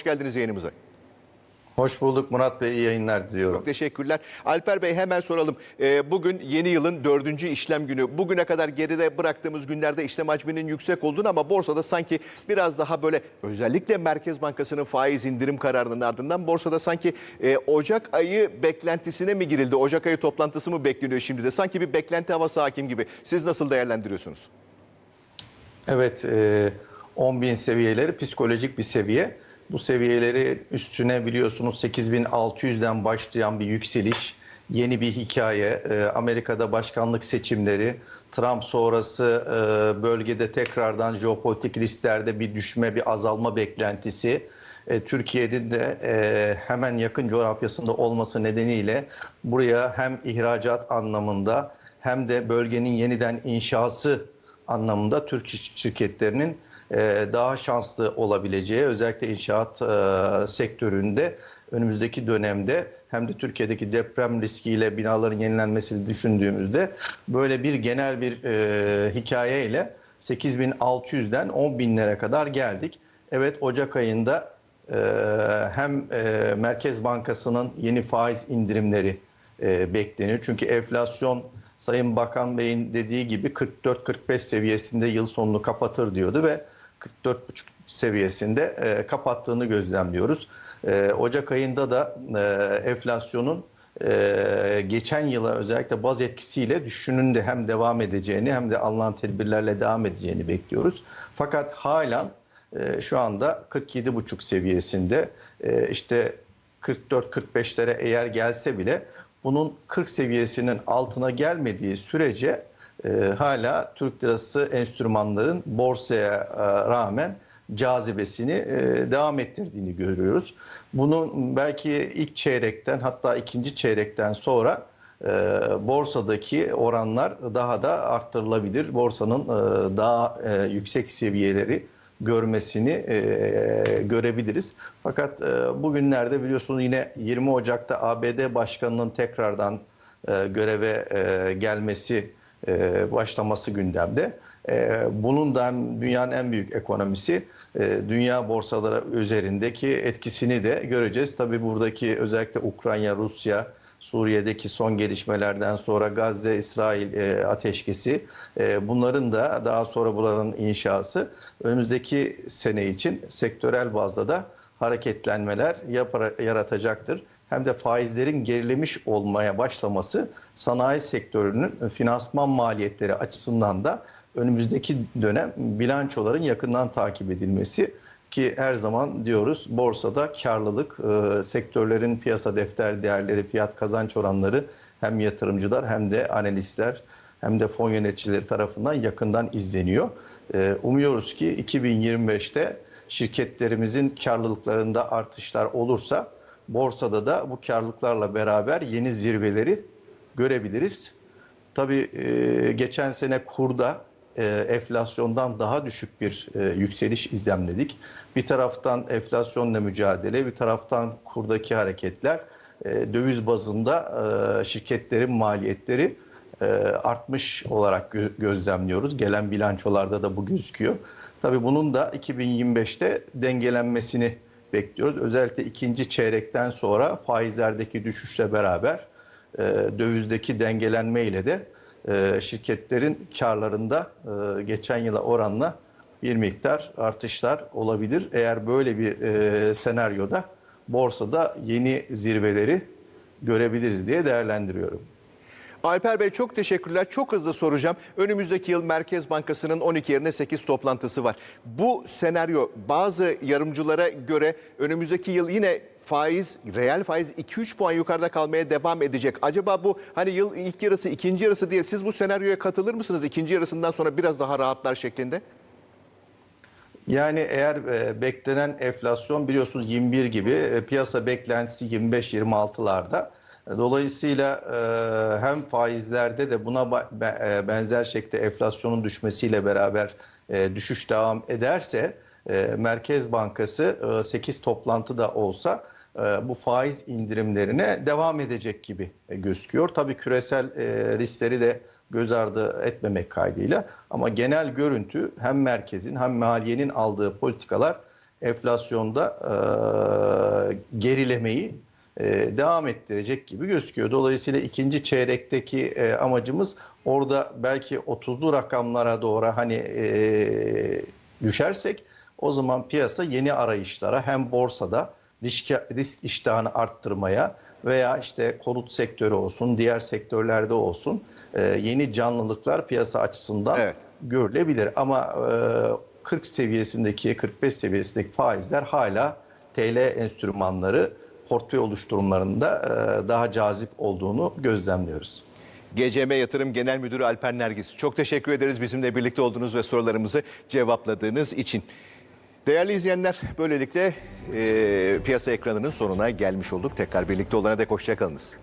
Hoş geldiniz yayınımıza. Hoş bulduk Murat Bey, iyi yayınlar diliyorum. Çok teşekkürler. Alper Bey hemen soralım. Ee, bugün yeni yılın dördüncü işlem günü. Bugüne kadar geride bıraktığımız günlerde işlem hacminin yüksek olduğunu ama borsada sanki biraz daha böyle özellikle Merkez Bankası'nın faiz indirim kararının ardından borsada sanki e, Ocak ayı beklentisine mi girildi? Ocak ayı toplantısı mı bekleniyor şimdi de? Sanki bir beklenti havası hakim gibi. Siz nasıl değerlendiriyorsunuz? Evet, e, 10 bin seviyeleri psikolojik bir seviye. Bu seviyeleri üstüne biliyorsunuz 8600'den başlayan bir yükseliş, yeni bir hikaye. E, Amerika'da başkanlık seçimleri, Trump sonrası e, bölgede tekrardan jeopolitik risklerde bir düşme, bir azalma beklentisi. E, Türkiye'nin de e, hemen yakın coğrafyasında olması nedeniyle buraya hem ihracat anlamında hem de bölgenin yeniden inşası anlamında Türk şirketlerinin daha şanslı olabileceği özellikle inşaat e, sektöründe önümüzdeki dönemde hem de Türkiye'deki deprem riskiyle binaların yenilenmesini düşündüğümüzde böyle bir genel bir e, hikayeyle 8600'den 10 binlere kadar geldik. Evet Ocak ayında e, hem e, Merkez Bankası'nın yeni faiz indirimleri e, bekleniyor. Çünkü enflasyon Sayın Bakan Bey'in dediği gibi 44-45 seviyesinde yıl sonunu kapatır diyordu ve 44,5 seviyesinde e, kapattığını gözlemliyoruz. E, Ocak ayında da e, enflasyonun geçen yıla özellikle baz etkisiyle düşünün de hem devam edeceğini hem de alınan tedbirlerle devam edeceğini bekliyoruz. Fakat halen e, şu anda 47,5 seviyesinde işte 44-45'lere eğer gelse bile bunun 40 seviyesinin altına gelmediği sürece e, hala Türk lirası enstrümanların borsaya e, rağmen cazibesini e, devam ettirdiğini görüyoruz. Bunun belki ilk çeyrekten hatta ikinci çeyrekten sonra e, borsadaki oranlar daha da arttırılabilir. Borsanın e, daha e, yüksek seviyeleri görmesini e, görebiliriz. Fakat e, bugünlerde biliyorsunuz yine 20 Ocak'ta ABD Başkanı'nın tekrardan e, göreve e, gelmesi, e, başlaması gündemde. E, bunun da dünyanın en büyük ekonomisi, e, dünya borsaları üzerindeki etkisini de göreceğiz. Tabii buradaki özellikle Ukrayna, Rusya, Suriye'deki son gelişmelerden sonra Gazze, İsrail ateşkesi bunların da daha sonra buranın inşası önümüzdeki sene için sektörel bazda da hareketlenmeler yaratacaktır. Hem de faizlerin gerilemiş olmaya başlaması sanayi sektörünün finansman maliyetleri açısından da önümüzdeki dönem bilançoların yakından takip edilmesi ki her zaman diyoruz borsada karlılık, e, sektörlerin piyasa defter değerleri, fiyat kazanç oranları hem yatırımcılar hem de analistler hem de fon yöneticileri tarafından yakından izleniyor. E, umuyoruz ki 2025'te şirketlerimizin karlılıklarında artışlar olursa borsada da bu karlılıklarla beraber yeni zirveleri görebiliriz. Tabii e, geçen sene kurda e, enflasyondan daha düşük bir e, yükseliş izlemledik. Bir taraftan enflasyonla mücadele, bir taraftan kurdaki hareketler döviz bazında şirketlerin maliyetleri artmış olarak gö- gözlemliyoruz. Gelen bilançolarda da bu gözüküyor. Tabii bunun da 2025'te dengelenmesini bekliyoruz. Özellikle ikinci çeyrekten sonra faizlerdeki düşüşle beraber e, dövizdeki dengelenme ile de e, şirketlerin karlarında e, geçen yıla oranla bir miktar artışlar olabilir. Eğer böyle bir e, senaryoda borsada yeni zirveleri görebiliriz diye değerlendiriyorum. Alper Bey çok teşekkürler. Çok hızlı soracağım. Önümüzdeki yıl Merkez Bankası'nın 12 yerine 8 toplantısı var. Bu senaryo bazı yarımcılara göre önümüzdeki yıl yine faiz, reel faiz 2-3 puan yukarıda kalmaya devam edecek. Acaba bu hani yıl ilk yarısı, ikinci yarısı diye siz bu senaryoya katılır mısınız? İkinci yarısından sonra biraz daha rahatlar şeklinde. Yani eğer e, beklenen enflasyon biliyorsunuz 21 gibi e, piyasa beklentisi 25-26'larda. Dolayısıyla e, hem faizlerde de buna e, benzer şekilde enflasyonun düşmesiyle beraber e, düşüş devam ederse Merkez Bankası e, 8 toplantı da olsa bu faiz indirimlerine devam edecek gibi gözüküyor. Tabii küresel riskleri de göz ardı etmemek kaydıyla ama genel görüntü hem merkezin hem maliyenin aldığı politikalar enflasyonda gerilemeyi devam ettirecek gibi gözüküyor. Dolayısıyla ikinci çeyrekteki e, amacımız orada belki 30'lu rakamlara doğru hani e, düşersek o zaman piyasa yeni arayışlara hem borsada risk, risk iştahını arttırmaya veya işte konut sektörü olsun, diğer sektörlerde olsun e, yeni canlılıklar piyasa açısından Evet. görülebilir. Ama e, 40 seviyesindeki, 45 seviyesindeki faizler hala TL enstrümanları portföy oluşturumlarında e, daha cazip olduğunu gözlemliyoruz. GCM Yatırım Genel Müdürü Alper Nergis. Çok teşekkür ederiz bizimle birlikte olduğunuz ve sorularımızı cevapladığınız için. Değerli izleyenler böylelikle e, piyasa ekranının sonuna gelmiş olduk. Tekrar birlikte olana dek hoşçakalınız.